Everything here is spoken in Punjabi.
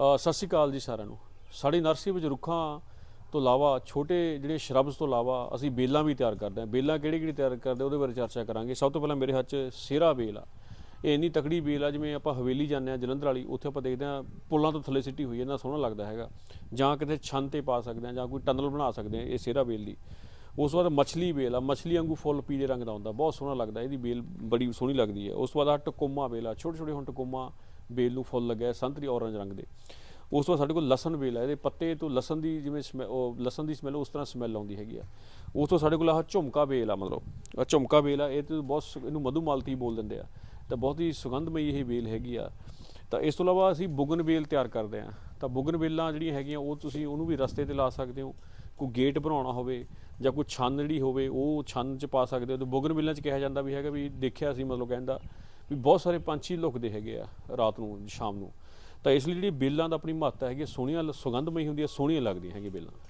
ਸਤਿ ਸ਼੍ਰੀ ਅਕਾਲ ਜੀ ਸਾਰਿਆਂ ਨੂੰ। ਸਾਡੀ ਨਰਸਰੀ ਵਿੱਚ ਰੁੱਖਾਂ ਤੋਂ ਇਲਾਵਾ ਛੋਟੇ ਜਿਹੜੇ ਸ਼ਰਬਸ ਤੋਂ ਇਲਾਵਾ ਅਸੀਂ ਬੇਲਾਂ ਵੀ ਤਿਆਰ ਕਰਦੇ ਹਾਂ। ਬੇਲਾਂ ਕਿਹੜੀ ਕਿਹੜੀ ਤਿਆਰ ਕਰਦੇ, ਉਹਦੇ ਬਾਰੇ ਚਰਚਾ ਕਰਾਂਗੇ। ਸਭ ਤੋਂ ਪਹਿਲਾਂ ਮੇਰੇ ਹੱਥ 'ਚ ਸਿਹਰਾ ਬੇਲ ਆ। ਇਹ ਇੰਨੀ ਤਕੜੀ ਬੇਲ ਆ, ਜਿਵੇਂ ਆਪਾਂ ਹਵੇਲੀ ਜਾਂਦੇ ਆ ਜਲੰਧਰ ਵਾਲੀ, ਉੱਥੇ ਆਪਾਂ ਦੇਖਦੇ ਆ ਪੁਲਾਂ ਤੋਂ ਥੱਲੇ ਸਿੱਟੀ ਹੋਈ ਹੈ ਨਾ ਸੋਹਣਾ ਲੱਗਦਾ ਹੈਗਾ। ਜਾਂ ਕਿਤੇ ਛੰਨ ਤੇ ਪਾ ਸਕਦੇ ਆ ਜਾਂ ਕੋਈ ਟਨਲ ਬਣਾ ਸਕਦੇ ਆ ਇਹ ਸਿਹਰਾ ਬੇਲ ਦੀ। ਉਸ ਤੋਂ ਬਾਅਦ ਮਛਲੀ ਬੇਲ ਆ, ਮਛਲੀ ਵਾਂਗੂ ਫੁੱਲ ਪੀਲੇ ਰੰਗ ਦਾ ਹੁੰਦਾ, ਬਹੁਤ ਸੋਹਣਾ ਲੱਗਦਾ। ਇਹਦੀ ਬੇਲ ਬੜੀ ਸੋਹਣੀ ਲੱਗਦੀ ਹੈ। ਉਸ ਤੋਂ ਬਾਅਦ ਆ ਟਕੋਮਾ ਬੇਲ ਆ ਛੋਟੇ ਛੋਟੇ ਹੁਣ ਟਕੋਮਾ ਬੇਲ ਨੂੰ ਫੁੱਲ ਲੱਗਿਆ ਸੰਤਰੀ ਔਰੰਜ ਰੰਗ ਦੇ। ਉਸ ਤੋਂ ਬਾਅਦ ਸਾਡੇ ਕੋਲ ਲਸਣ ਬੇਲ ਆ ਇਹਦੇ ਪੱਤੇ ਤੋਂ ਲਸਣ ਦੀ ਜਿਵੇਂ ਸਮੈ- ਉਹ ਲਸਣ ਦੀ ਸਮੈਲ, ਉਸ ਤਰ੍ਹਾਂ ਸਮੈਲ ਆਉਂਦੀ ਹੈਗੀ ਆ। ਉਸ ਤੋਂ ਸਾਡੇ ਕੋਲ ਆਹ ਝੁਮਕਾ ਬੇਲ ਆ, ਮਤਲਬ ਆ ਝੁਮਕਾ ਬੇਲ ਆ, ਇਹ ਤੇ ਬਹੁਤ ਸੁ- ਇਹਨੂੰ ਮਧੂਮਾਲਤੀ ਬੋਲ ਦਿੰਦੇ ਆ। ਤਾਂ ਬਹੁਤ ਹੀ ਸੁਗੰਧਮਈ ਇਹ ਬੇਲ ਹੈਗੀ ਆ। ਤਾਂ ਇਸ ਤੋਂ ਇਲਾਵਾ ਅਸੀਂ ਬੁਗਨ ਬੇਲ ਤਿਆਰ ਕਰਦੇ ਆ। ਤਾਂ ਬੁਗਨ ਬੇਲਾਂ ਜਿਹੜੀਆਂ ਹੈਗੀਆਂ, ਉਹ ਤੁਸੀਂ ਉਹਨੂੰ ਵੀ ਰਸਤੇ ਤੇ ਲਾ ਸਕਦੇ ਹੋ। ਕੋਈ ਗੇਟ ਬਣਾਉਣਾ ਹੋਵੇ ਜਾਂ ਕੋਈ ਛੰਨ ਜਿਹੜੀ ਹੋਵੇ, ਉਹ ਛੰਨ 'ਚ ਪਾ ਸਕਦੇ ਹੋ। ਤੇ ਬੁਗਨ ਬੇਲਾਂ 'ਚ ਕਿਹਾ ਜਾਂਦਾ ਵੀ ਹੈਗਾ ਵੀ ਦੇਖਿਆ ਸੀ ਮਤਲਬ ਕਹਿੰਦਾ ਵੀ ਬਹੁਤ ਸਾਰੇ ਪੰਛੀ ਲੁਕਦੇ ਹੈਗੇ ਆ ਰਾਤ ਨੂੰ ਸ਼ਾਮ ਨੂੰ। ਤਾਂ ਇਸ ਲਈ ਜਿਹੜੀ ਬੇਲਾਂ ਦਾ ਆਪਣੀ ਮਹੱਤਤਾ ਹੈਗੀ ਆ, ਸੋਹਣੀਆਂ ਲ- ਸੁਗੰਧਮਈ ਹੁੰਦੀ ਹੈ ਸੋਹਣੀਆਂ ਲੱਗਦੀਆਂ ਹੈਗੀਆਂ ਬੇਲਾਂ।